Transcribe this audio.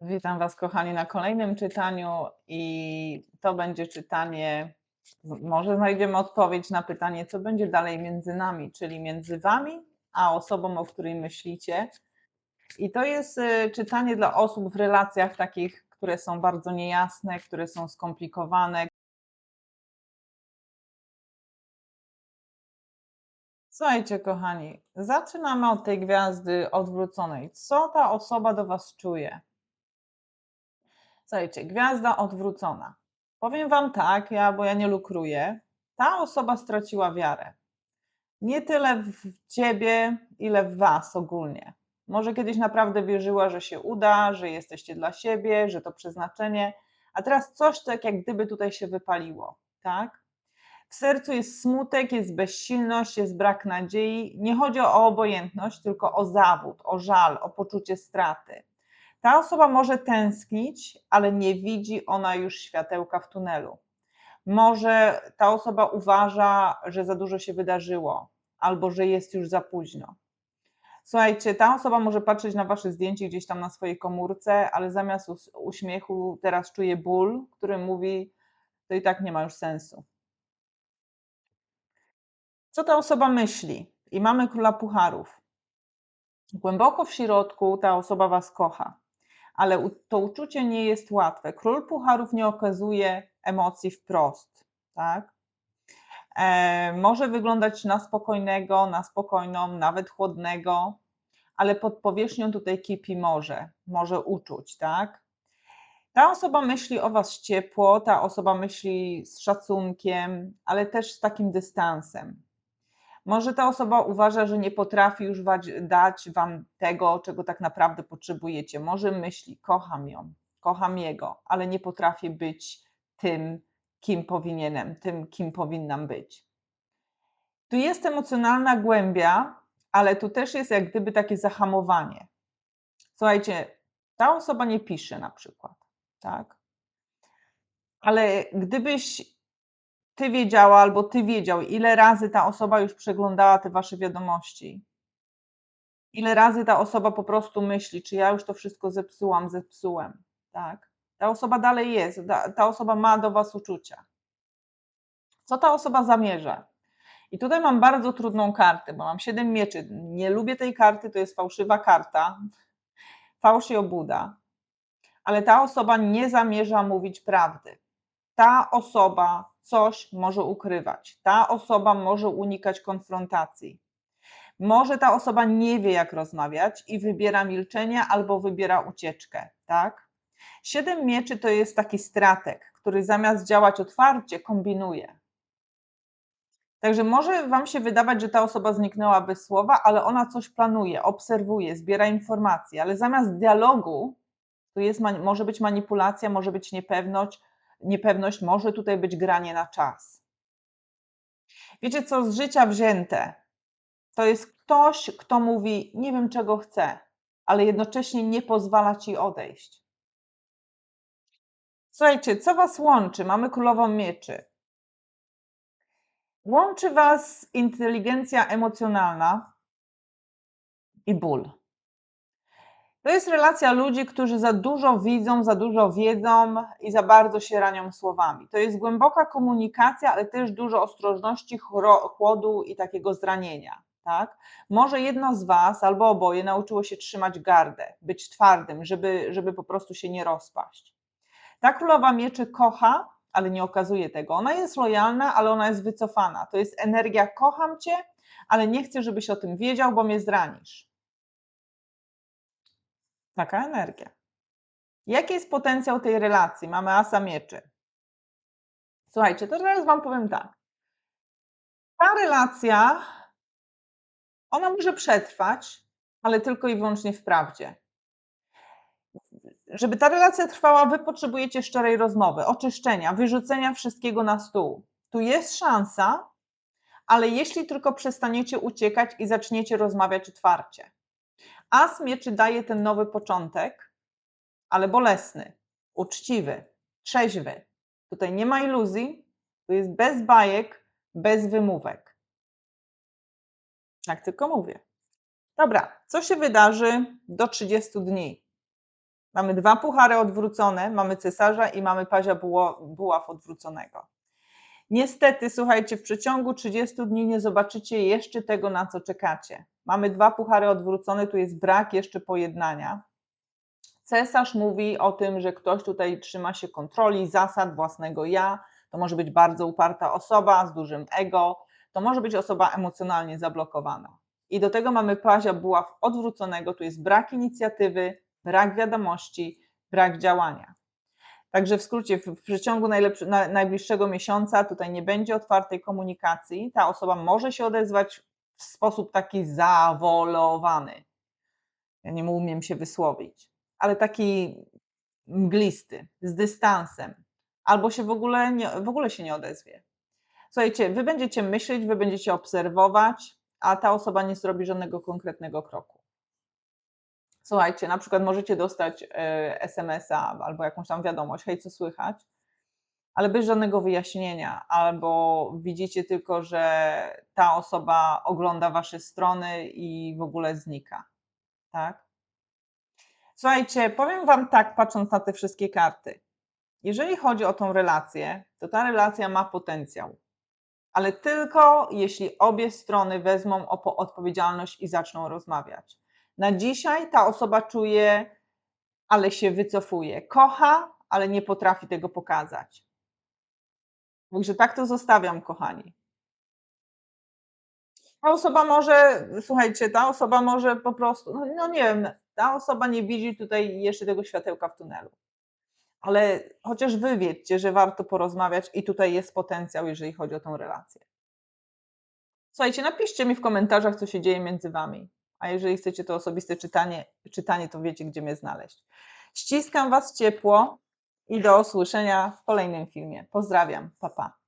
Witam Was, kochani, na kolejnym czytaniu, i to będzie czytanie. Może znajdziemy odpowiedź na pytanie, co będzie dalej między nami, czyli między Wami a osobą, o której myślicie. I to jest y, czytanie dla osób w relacjach takich, które są bardzo niejasne, które są skomplikowane. Słuchajcie, kochani, zaczynamy od tej gwiazdy odwróconej. Co ta osoba do Was czuje? Słuchajcie, gwiazda odwrócona. Powiem Wam tak, ja, bo ja nie lukruję. Ta osoba straciła wiarę. Nie tyle w Ciebie, ile w Was ogólnie. Może kiedyś naprawdę wierzyła, że się uda, że jesteście dla siebie, że to przeznaczenie, a teraz coś tak jak gdyby tutaj się wypaliło, tak? W sercu jest smutek, jest bezsilność, jest brak nadziei. Nie chodzi o obojętność, tylko o zawód, o żal, o poczucie straty. Ta osoba może tęsknić, ale nie widzi ona już światełka w tunelu. Może ta osoba uważa, że za dużo się wydarzyło, albo że jest już za późno. Słuchajcie, ta osoba może patrzeć na wasze zdjęcie gdzieś tam na swojej komórce, ale zamiast uśmiechu teraz czuje ból, który mówi, to i tak nie ma już sensu. Co ta osoba myśli? I mamy króla pucharów. Głęboko w środku ta osoba was kocha ale to uczucie nie jest łatwe. Król Pucharów nie okazuje emocji wprost, tak? E, może wyglądać na spokojnego, na spokojną, nawet chłodnego, ale pod powierzchnią tutaj kipi może, może uczuć, tak? Ta osoba myśli o Was ciepło, ta osoba myśli z szacunkiem, ale też z takim dystansem. Może ta osoba uważa, że nie potrafi już dać wam tego, czego tak naprawdę potrzebujecie. Może myśli, kocham ją, kocham jego, ale nie potrafię być tym, kim powinienem, tym, kim powinnam być. Tu jest emocjonalna głębia, ale tu też jest jak gdyby takie zahamowanie. Słuchajcie, ta osoba nie pisze na przykład, tak? Ale gdybyś ty wiedziała albo ty wiedział, ile razy ta osoba już przeglądała te wasze wiadomości. Ile razy ta osoba po prostu myśli, czy ja już to wszystko zepsułam, zepsułem, tak? Ta osoba dalej jest, ta osoba ma do was uczucia. Co ta osoba zamierza? I tutaj mam bardzo trudną kartę, bo mam siedem mieczy. Nie lubię tej karty, to jest fałszywa karta. Fałsz i obuda. Ale ta osoba nie zamierza mówić prawdy. Ta osoba coś może ukrywać. Ta osoba może unikać konfrontacji. Może ta osoba nie wie, jak rozmawiać i wybiera milczenie albo wybiera ucieczkę, tak? Siedem mieczy to jest taki stratek, który zamiast działać otwarcie, kombinuje. Także może Wam się wydawać, że ta osoba zniknęła bez słowa, ale ona coś planuje, obserwuje, zbiera informacje, ale zamiast dialogu, tu jest, może być manipulacja, może być niepewność, niepewność może tutaj być granie na czas. Wiecie co, z życia wzięte to jest ktoś, kto mówi: Nie wiem, czego chcę, ale jednocześnie nie pozwala ci odejść. Słuchajcie, co was łączy? Mamy królową mieczy. Łączy was inteligencja emocjonalna i ból. To jest relacja ludzi, którzy za dużo widzą, za dużo wiedzą i za bardzo się ranią słowami. To jest głęboka komunikacja, ale też dużo ostrożności, chłodu i takiego zranienia. Tak? Może jedno z Was albo oboje nauczyło się trzymać gardę, być twardym, żeby, żeby po prostu się nie rozpaść. Ta królowa mieczy kocha, ale nie okazuje tego. Ona jest lojalna, ale ona jest wycofana. To jest energia kocham Cię, ale nie chcę, żebyś o tym wiedział, bo mnie zranisz. Taka energia. Jaki jest potencjał tej relacji? Mamy asa mieczy. Słuchajcie, to teraz Wam powiem tak. Ta relacja, ona może przetrwać, ale tylko i wyłącznie w prawdzie. Żeby ta relacja trwała, Wy potrzebujecie szczerej rozmowy, oczyszczenia, wyrzucenia wszystkiego na stół. Tu jest szansa, ale jeśli tylko przestaniecie uciekać i zaczniecie rozmawiać otwarcie. As mieczy daje ten nowy początek, ale bolesny, uczciwy, trzeźwy. Tutaj nie ma iluzji, To jest bez bajek, bez wymówek. Tak tylko mówię. Dobra, co się wydarzy do 30 dni? Mamy dwa puchary odwrócone, mamy cesarza i mamy pazia buław odwróconego. Niestety, słuchajcie, w przeciągu 30 dni nie zobaczycie jeszcze tego, na co czekacie. Mamy dwa puchary odwrócone, tu jest brak jeszcze pojednania. Cesarz mówi o tym, że ktoś tutaj trzyma się kontroli, zasad własnego ja. To może być bardzo uparta osoba z dużym ego, to może być osoba emocjonalnie zablokowana. I do tego mamy pazia buław odwróconego, tu jest brak inicjatywy, brak wiadomości, brak działania. Także w skrócie, w przeciągu na, najbliższego miesiąca tutaj nie będzie otwartej komunikacji. Ta osoba może się odezwać w sposób taki zawolowany. Ja nie umiem się wysłowić, ale taki mglisty, z dystansem, albo się w ogóle, nie, w ogóle się nie odezwie. Słuchajcie, wy będziecie myśleć, wy będziecie obserwować, a ta osoba nie zrobi żadnego konkretnego kroku. Słuchajcie, na przykład możecie dostać e, SMS-a albo jakąś tam wiadomość, hej, co słychać, ale bez żadnego wyjaśnienia, albo widzicie tylko, że ta osoba ogląda wasze strony i w ogóle znika. Tak? Słuchajcie, powiem wam tak, patrząc na te wszystkie karty. Jeżeli chodzi o tą relację, to ta relacja ma potencjał, ale tylko jeśli obie strony wezmą odpowiedzialność i zaczną rozmawiać. Na dzisiaj ta osoba czuje, ale się wycofuje. Kocha, ale nie potrafi tego pokazać. Także tak to zostawiam, kochani. Ta osoba może, słuchajcie, ta osoba może po prostu, no, no nie wiem, ta osoba nie widzi tutaj jeszcze tego światełka w tunelu. Ale chociaż wy wiedzcie, że warto porozmawiać i tutaj jest potencjał, jeżeli chodzi o tą relację. Słuchajcie, napiszcie mi w komentarzach, co się dzieje między wami. A jeżeli chcecie to osobiste czytanie, czytanie, to wiecie, gdzie mnie znaleźć. Ściskam Was ciepło i do usłyszenia w kolejnym filmie. Pozdrawiam, papa. Pa.